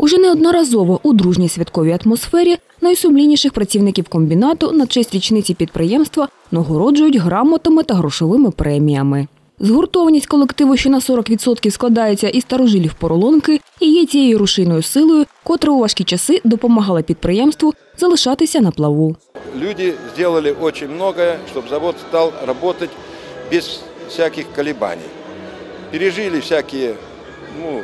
Уже неодноразово у дружній святковій атмосфері найсумлінніших працівників комбінату на честь річниці підприємства нагороджують грамотами та грошовими преміями. Згуртованість колективу, що на 40% складається із старожилів поролонки, і є тією рушійною силою, котра у важкі часи допомагала підприємству залишатися на плаву. Люди сделали очень многое, чтобы завод стал работать без всяких колебаний. Пережили всякие ну,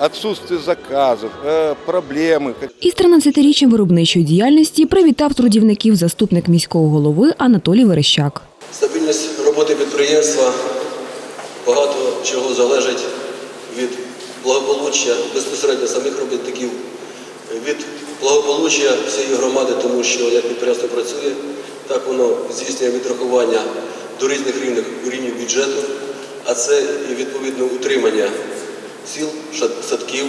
отсутствие заказов, э, проблемы. Із 13-річчям виробничої діяльності привітав трудівників заступник міського голови Анатолій Верещак. Стабільність роботи підприємства багато чого залежить від благополуччя безпосередньо самих робітників, від благополуччя всієї громади, тому що як підприємство працює, так воно здійснює відрахування до різних рівнів, рівнів бюджету, а це і відповідно утримання сіл, садків,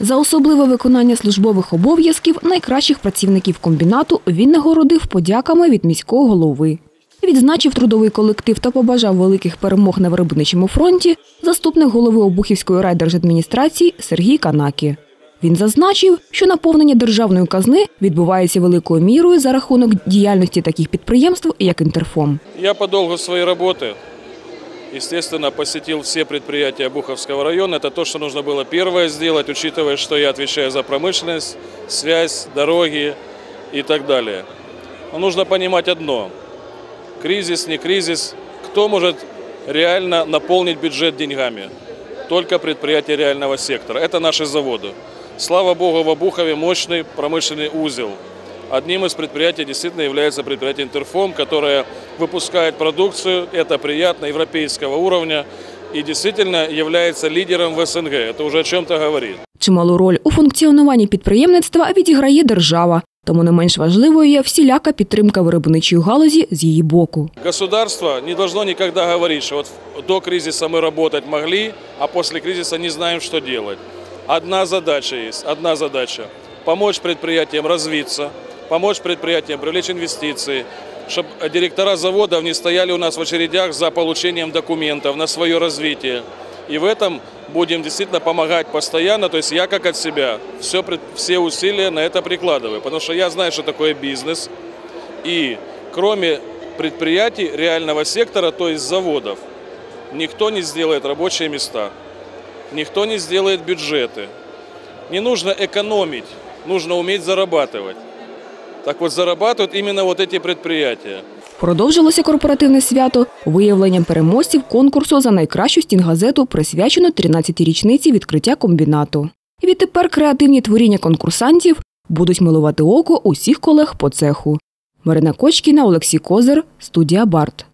За особливе виконання службових обов'язків найкращих працівників комбінату він нагородив подяками від міського голови. Відзначив трудовий колектив та побажав великих перемог на виробничому фронті заступник голови Обухівської райдержадміністрації Сергій Канакі. Він зазначив, що наповнення державної казни відбувається великою мірою за рахунок діяльності таких підприємств, як Інтерфом. Я по долгу своей работы, естественно, посетил все предприятия Буховского района. Это то, что нужно было первое сделать, учитывая, что я отвечаю за промышленность, связь, дороги и так далее. Но нужно понимать одно. Кризис, не кризис. Кто может реально наполнить бюджет деньгами? Только предприятия реального сектора. Это наши заводы. Слава богу, в Обухове мощный промышленный узел. Одним из предприятий действительно является предприятие Интерфом, которое выпускает продукцию, это приятно, европейского уровня и действительно является лидером в СНГ. Это уже о чем-то говорит. Чималу роль у функціонуванні підприємництва відіграє держава, тому не менш важливою є всіляка підтримка виробничої галузі з її боку. Государство не должно никогда говорить, что вот до кризиса мы работать могли, а после кризиса не знаем, что делать. Одна задача есть, одна задача – помочь предприятиям развиться, помочь предприятиям привлечь инвестиции, чтобы директора заводов не стояли у нас в очередях за получением документов на свое развитие. И в этом будем действительно помогать постоянно. То есть я как от себя все, все усилия на это прикладываю. Потому что я знаю, что такое бизнес. И кроме предприятий реального сектора, то есть заводов, никто не сделает рабочие места, никто не сделает бюджеты. Не нужно экономить, нужно уметь зарабатывать. Так от зарабатують іменно вот эти предприятия. Продовжилося корпоративне свято виявленням переможців конкурсу за найкращу стінгазету, присвячено 13-й річниці відкриття комбінату. І відтепер креативні творіння конкурсантів будуть милувати око усіх колег по цеху. Марина Кочкіна, Олексій Козир, студія Барт.